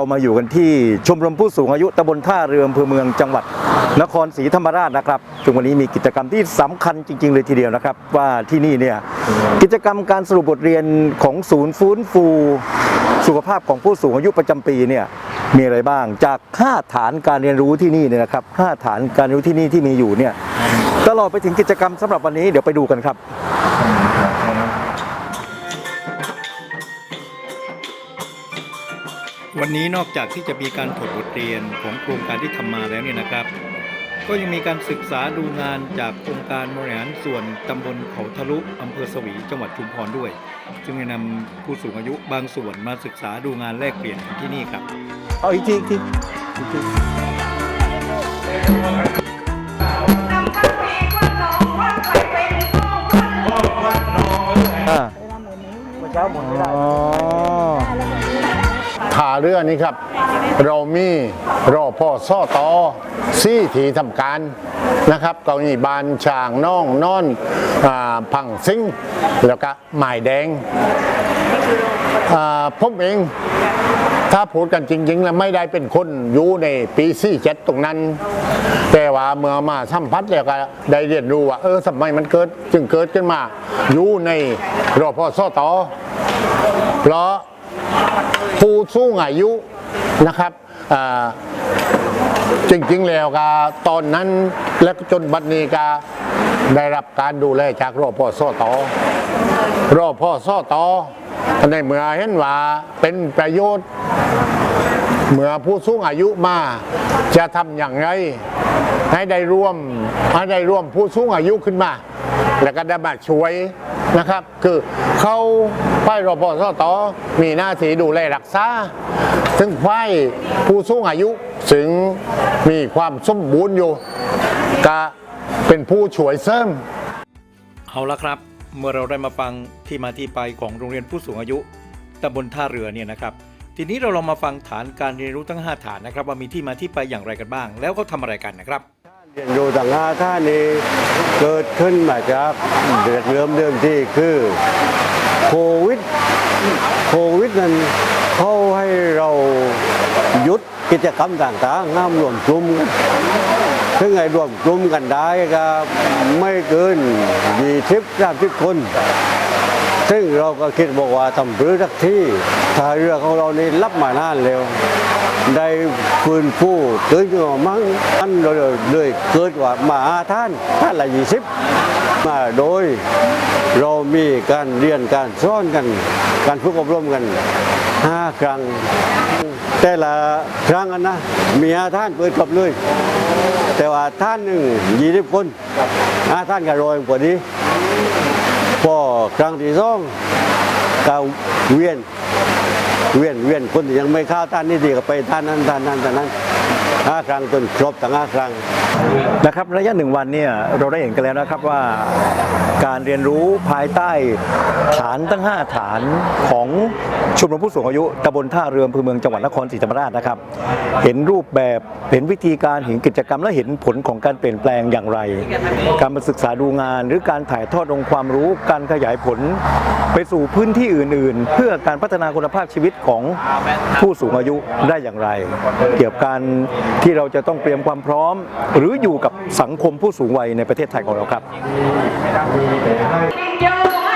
เรามาอยู่กันที่ชมรมผู้สูงอายุตำบลท่าเรืออำเภอเมืองจังหวัด นครศรีธรรมราชนะครับซึ่งวันนี้มีกิจกรรมที่สำคัญจริง ๆ เลยทีเดียวนะครับ ว่าที่นี่เนี่ยกิจกรรมการสรุปบทเรียนของศูนย์ฟื้นฟู สุขภาพของผู้สูงอายุประจำปีเนี่ยมีอะไรบ้างจาก 5 ฐานการเรียนรู้ที่นี่เนี่ยนะครับ5ฐานการเรียนรู้ที่นี่ที่มีอยู่เนี่ยตลอดไปถึงกิจกรรมสำหรับวันนี้เดี๋ยวไปดูกันครับ วันนี้นอกจากที่จะมีการถกบทเรียนของโครงการที่ทำมาแล้วเนี่ยนะครับ ก็ยังมีการศึกษาดูงานจากองค์การบริหารส่วนตำบลเขาทะลุอำเภอสวีจังหวัดชุมพรด้วย จึงได้นำผู้สูงอายุบางส่วนมาศึกษาดูงานแลกเปลี่ยนกันที่นี่ครับเอาอีกทีอีกทีอีกทีอ่าเช้าหมดไม่ได้ ขาเรือนี้ครับ เรามีรอพ่อซ่อตอซี่ถีทำการนะครับเกาหลีบานช่างน่องนอนอพังซิงแล้วก็หมายแดงผมเอง ถ้าพูดกันจริง ๆ แล้วไม่ได้เป็นคนอยู่ในปีซี่เจ็ดตรงนั้น แต่ว่าเมื่อมาสัมผัสแล้วก็ได้เรียนรู้ว่า เออสมัยมันเกิดจึงเกิดขึ้นมา อยู่ในรอพ่อซ่อตอเพราะ ผู้สูงอายุนะครับจริงๆแล้วก็ตอนนั้นและจนบัดนี้ก็ได้รับการดูแลจากรอพ่อซ่อตอรอพ่อซ่อตอในเมื่อเห็นว่าเป็นประโยชน์ เมื่อผู้สูงอายุมาจะทำอย่างไรให้ได้ร่วมให้ได้ร่วมผู้สูงอายุขึ้นมา แล้วก็ได้มาช่วย นะครับ คือเขาฝ่ายรพสตมีหน้าที่ดูแลรักษาถึงฝ่ายผู้สูงอายุถึงมีความสมบูรณ์อยู่ก็เป็นผู้ช่วยเสริม เอาละครับ เมื่อเราได้มาฟังที่มาที่ไปของโรงเรียนผู้สูงอายุตำบลท่าเรือเนี่ยนะครับ ทีนี้เราลองมาฟังฐานการเรียนรู้ทั้ง 5 ฐานนะครับ ว่ามีที่มาที่ไปอย่างไรกันบ้าง แล้วเขาทำอะไรกันนะครับ เียนรู้ต่างหาท่านนี้เกิดขึ้นมาจากเดือดเริ่มเดิมที่คือโควิด โควิดนั้นเขาให้เราหยุดกิจกรรมต่างๆห้ามรวมกลุ่มถึงไงรวมกลุ่มกันได้ก็ไม่เกินยี่สิบสามสิบคน ซึ่งเราก็คิดบอกว่าทำรื้อสักที่ท่าเรือของเรานี่รับมานานแล้วได้ฟื้นฟูเกิดขึ้นมามั้งอันเราเลยเกิดว่ามาหาท่านท่านละยี่สิบมาโดย เรามีการเรียนการสอนกัน การฝึกอบรมกันห้าครั้ง แต่ละครั้งนะมีห้าท่านเปิดกลับเลย แต่ว่าท่านหนึ่งยี่สิบคนห้าท่านก็โรยกว่านี้ พอครั้งที่สองก็เวียนเวียนเวียนคนที่ยังไม่เข้าท่านนี่ดีก็ไปท่านนั้นท่านนั้นท่านนั้น ห้าครั้งจนครบทั้งห้าครั้งนะครับระยะหนึ่งวันเนี่ยเราได้เห็นกันแล้วนะครับว่าการเรียนรู้ภายใต้ฐานตั้ง 5 ฐานของชมรมผู้สูงอายุตำบลท่าเรืออำเภอเมืองจังหวัดนครศรีธรรมราชนะครับ เห็นรูปแบบเห็นวิธีการเห็นกิจกรรมและเห็นผลของการเปลี่ยนแปลงอย่างไร การมาศึกษาดูงาน หรือการถ่ายทอดองค์ความรู้การขยายผล ไปสู่พื้นที่อื่น ๆ เพื่อการพัฒนาคุณภาพชีวิตของผู้สูงอายุได้อย่างไร เกี่ยวกับการที่เราจะต้องเตรียมความพร้อม หรืออยู่กับสังคมผู้สูงวัยในประเทศไทยของเราครับ Yo